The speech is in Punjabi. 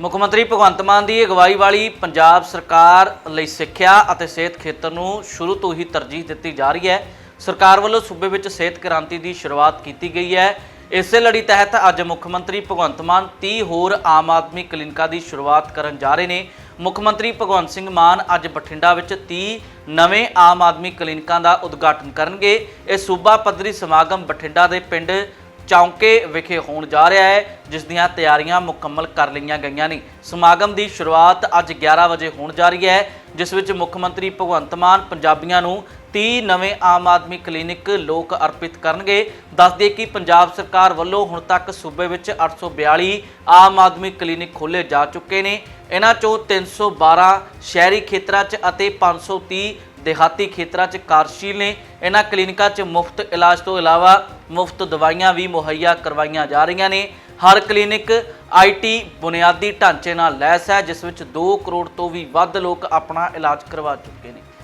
ਮੁੱਖ ਮੰਤਰੀ ਭਗਵੰਤ ਮਾਨ ਦੀ ਅਗਵਾਈ ਵਾਲੀ ਪੰਜਾਬ ਸਰਕਾਰ ਲਈ ਸਿੱਖਿਆ ਅਤੇ ਸਿਹਤ ਖੇਤਰ ਨੂੰ ਸ਼ੁਰੂ ਤੋਂ ਹੀ ਤਰਜੀਹ ਦਿੱਤੀ ਜਾ ਰਹੀ ਹੈ। ਸਰਕਾਰ ਵੱਲੋਂ ਸੂਬੇ ਵਿੱਚ ਸਿਹਤ ਕ੍ਰਾਂਤੀ ਦੀ ਸ਼ੁਰੂਆਤ ਕੀਤੀ ਗਈ ਹੈ। ਇਸੇ ਲੜੀ ਤਹਿਤ ਅੱਜ ਮੁੱਖ ਮੰਤਰੀ ਭਗਵੰਤ ਮਾਨ 30 ਹੋਰ ਆਮ ਆਦਮੀ ਕਲੀਨਿਕਾਂ ਦੀ ਸ਼ੁਰੂਆਤ ਕਰਨ ਜਾ ਰਹੇ ਨੇ। ਮੁੱਖ ਮੰਤਰੀ ਭਗਵੰਤ ਸਿੰਘ ਮਾਨ ਅੱਜ ਬਠਿੰਡਾ ਵਿੱਚ 30 ਨਵੇਂ ਆਮ ਆਦਮੀ ਕਲੀਨਿਕਾਂ ਦਾ ਉਦਘਾਟਨ ਕਰਨਗੇ। ਇਹ ਸੂਬਾ ਪੱਧਰੀ ਸਮਾਗਮ ਬਠਿੰਡਾ ਦੇ ਪਿੰਡ ਚੌਂਕੇ ਵਿਖੇ ਹੋਣ ਜਾ ਰਿਹਾ ਹੈ, ਜਿਸ ਦੀਆਂ ਤਿਆਰੀਆਂ ਮੁਕੰਮਲ ਕਰ ਲਈਆਂ ਗਈਆਂ ਨੇ। ਸਮਾਗਮ ਦੀ ਸ਼ੁਰੂਆਤ ਅੱਜ 11 ਵਜੇ ਹੋਣ ਜਾ ਰਹੀ ਹੈ, ਜਿਸ ਵਿੱਚ ਮੁੱਖ ਮੰਤਰੀ ਭਗਵੰਤ ਮਾਨ ਪੰਜਾਬੀਆਂ ਨੂੰ 30 ਨਵੇਂ ਆਮ ਆਦਮੀ ਕਲੀਨਿਕ ਲੋਕ ਅਰਪਿਤ ਕਰਨਗੇ। ਦੱਸ ਦਈਏ ਕਿ ਪੰਜਾਬ ਸਰਕਾਰ ਵੱਲੋਂ ਹੁਣ ਤੱਕ ਸੂਬੇ ਵਿੱਚ 842 ਆਮ ਆਦਮੀ ਕਲੀਨਿਕ ਖੋਲੇ ਜਾ ਚੁੱਕੇ ਨੇ। ਇਹਨਾਂ ਚੋਂ 312 ਸ਼ਹਿਰੀ ਖੇਤਰਾਂ 'ਚ ਅਤੇ 530 ਦਿਹਾਤੀ ਖੇਤਰਾਂ 'ਚ ਕਾਰਜਸ਼ੀਲ ਨੇ। ਇਹਨਾਂ ਕਲੀਨਿਕਾਂ 'ਚ ਮੁਫਤ ਇਲਾਜ ਤੋਂ ਇਲਾਵਾ ਮੁਫਤ ਦਵਾਈਆਂ ਵੀ ਮੁਹੱਈਆ ਕਰਵਾਈਆਂ ਜਾ ਰਹੀਆਂ ਨੇ। ਹਰ ਕਲੀਨਿਕ ਆਈਟੀ ਬੁਨਿਆਦੀ ਢਾਂਚੇ ਨਾਲ ਲੈਸ ਹੈ, ਜਿਸ ਵਿੱਚ 2 ਕਰੋੜ ਤੋਂ ਵੀ ਵੱਧ ਲੋਕ ਆਪਣਾ ਇਲਾਜ ਕਰਵਾ ਚੁੱਕੇ ਨੇ।